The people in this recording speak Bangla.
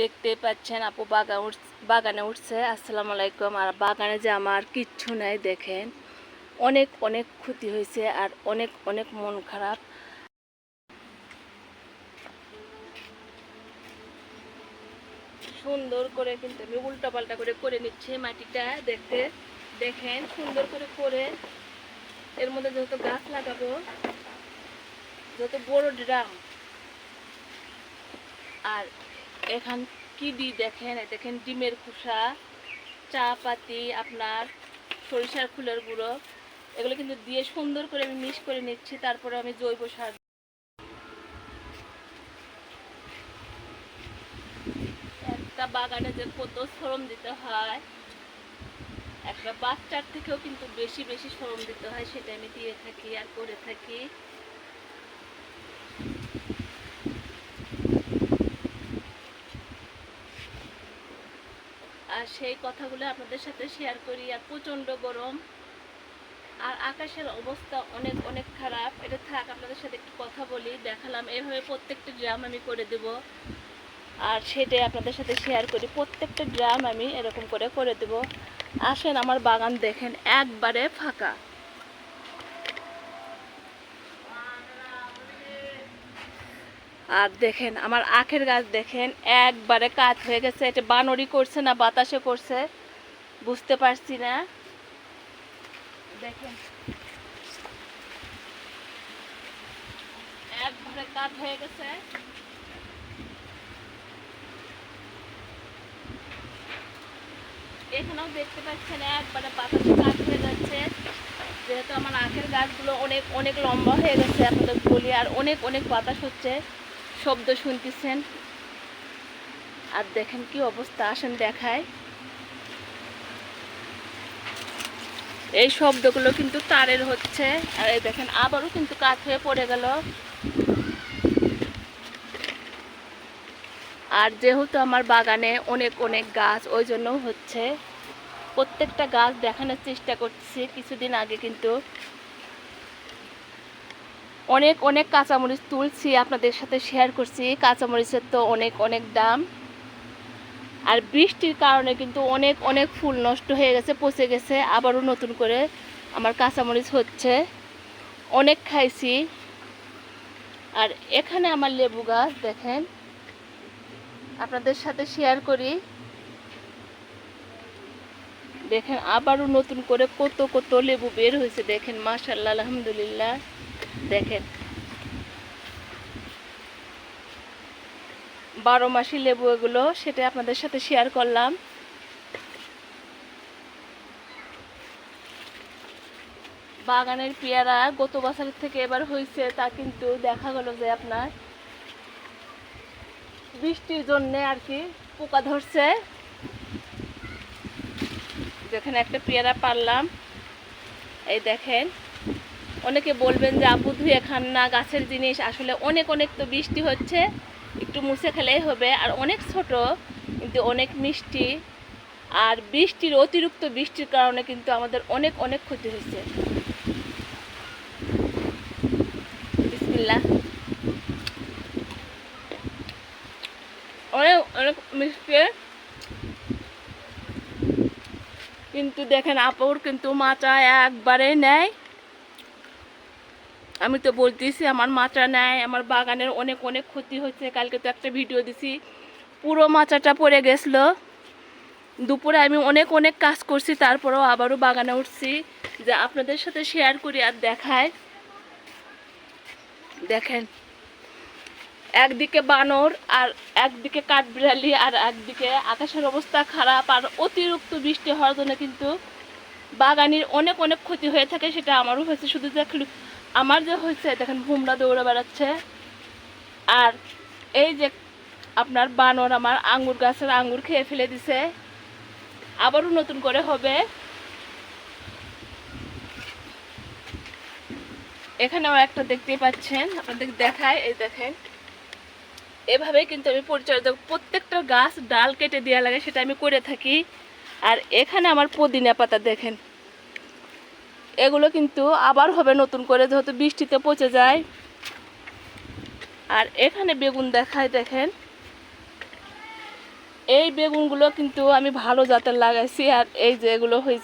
দেখতে পাচ্ছেন আপু, বাগান উঠ, বাগানে উঠছে, আসসালামু আলাইকুম। আর বাগানে যে আমার কিচ্ছু নাই, দেখেন, অনেক অনেক ক্ষতি হয়েছে আর অনেক অনেক মন খারাপ। সুন্দর করে কিন্তু আমি উল্টা পাল্টা করে করে নিচ্ছি মাটিটা, দেখতে। দেখেন, সুন্দর করে করে এর মধ্যে যত গাছ লাগাবো যত বড় ড্রাম। আর এখান কি দিই দেখেন? দেখেন ডিমের খোসা চা পাতি আপনার সরিষার ফুলের গুঁড়ো। এগুলো কিন্তু দিয়ে সুন্দর করে আমি মিক্স করে নিচ্ছি, তারপরে আমি জৈব সার একটা বাগানে যে কত শ্রম দিতে হয়, একটা বাচ্চার থেকেও কিন্তু বেশি বেশি শ্রম দিতে হয় সেটা আমি দিয়ে থাকি আর করে থাকি আর সেই কথাগুলো আপনাদের সাথে শেয়ার করি। আর প্রচণ্ড গরম। আর আকাশের অবস্থা অনেক অনেক খারাপ। এটা থাক, আপনাদের সাথে একটু কথা বলি, দেখালাম। এভাবে প্রত্যেকটা ড্রাম আমি করে দেব। আর সেটাই আপনাদের সাথে শেয়ার করি। প্রত্যেকটা ড্রাম আমি এরকম করে করে দেব। আসেন, আমার বাগান দেখেন, একবারে ফাঁকা। আর দেখেন, আমার আখের গাছ দেখেন, একবারে কাজ হয়ে গেছে। এটা বানরি করছে না, বাতাসে করছে। বুঝতে পারছি না। দেখেন হয়ে গেছে। এখানেও দেখতে পাচ্ছেন, একবারে হয়ে যাচ্ছে। যেহেতু আমার আখের গাছগুলো অনেক অনেক লম্বা হয়ে গেছে, আপনাদের বলি, আর অনেক অনেক বাতাস হচ্ছে। শব্দ শুনতেছেন। আর দেখেন কি অবস্থা, আসেন দেখায়। এই শব্দগুলো কিন্তু তারের হচ্ছে, আর এই দেখেন আবারও কিন্তু কাঠ হয়ে পড়ে গেল। আর যেহেতু আমার বাগানে অনেক অনেক গাছ, ওই জন্য হচ্ছে প্রত্যেকটা গাছ দেখানোর চেষ্টা করছি কিছুদিন আগে কিন্তু অনেক অনেক কাঁচামরিচ তুলছি, আপনাদের সাথে শেয়ার করছি। কাঁচামরিচের তো অনেক অনেক দাম। আর বৃষ্টির কারণে কিন্তু অনেক অনেক ফুল নষ্ট হয়ে গেছে, পচে গেছে। আবারও নতুন করে আমার কাঁচামরিচ হচ্ছে। অনেক খাইছি। আর এখানে আমার লেবু গাছ, দেখেন। আপনাদের সাথে শেয়ার করি। দেখেন, আবারও নতুন করে কত কত লেবু বের হয়েছে। দেখেন মাশাল্লাহ আলহামদুলিল্লাহ। দেখেন। বারো মাসি লেবু এগুলো, সেটা আপনাদের সাথে শেয়ার করলাম। বাগানের পেয়ারা গত বছরের থেকে এবার হয়েছে তা কিন্তু দেখা গেল যে আপনার বৃষ্টির জন্যে আর কি পোকা ধরছে। যেখানে একটা পেয়ারা পারলাম। এই দেখেন অনেকে বলবেন যে, আপু ধুয়ে খান না, গাছের জিনিস। আসলে অনেক অনেক তো বৃষ্টি হচ্ছে, একটু মুছে খেলেই হবে। আর অনেক ছোট, কিন্তু অনেক মিষ্টি। আর বৃষ্টির অতিরিক্ত বৃষ্টির কারণে কিন্তু আমাদের অনেক অনেক ক্ষতি হয়েছে। অনেক অনেক মিষ্টি। কিন্তু দেখেন, আপুর কিন্তু মাচা একবারে নেয় আমি তো বলতেছি, আমার মাচা নেয় আমার বাগানের অনেক অনেক ক্ষতি হচ্ছে কালকে তো একটা ভিডিও দিছি, পুরো মাচাটা পড়ে গেছিল। দুপুরে আমি অনেক অনেক কাজ করছি, তারপরেও আবারও বাগানে উঠছি। যে আপনাদের সাথে শেয়ার করি আর দেখায়। দেখেন, একদিকে বানর আর একদিকে কাঠবিড়ালি আর একদিকে আকাশের অবস্থা খারাপ আর অতিরিক্ত বৃষ্টি হওয়ার জন্য কিন্তু বাগানের অনেক অনেক ক্ষতি হয়ে থাকে, সেটা আমারও হয়েছে। শুধু দেখল আমার যে হয়েছে, দেখেন ভুমরা দৌড়ে বেড়াচ্ছে। আর এই যে আপনার বানর আমার আঙ্গুর গাছের আঙ্গুর খেয়ে ফেলে দিছে। আবারও নতুন করে হবে। এখানেও একটা দেখতেই পাচ্ছেন, আপনাদের দেখায়, এই দেখেন। এভাবে কিন্তু আমি পরিচর্যা প্রত্যেকটা গাছ ডাল কেটে দেওয়া লাগে, সেটা আমি করে থাকি। আর এখানে আমার পুদিনা পাতা দেখেন। এগুলো কিন্তু আবার হবে নতুন করে, যেহেতু বৃষ্টিতে পচে যায়। আর এখানে বেগুন দেখায়, দেখেন। এই বেগুনগুলো কিন্তু আমি ভালো জাতের লাগাইছি, আর এই যে এগুলো হয়েছে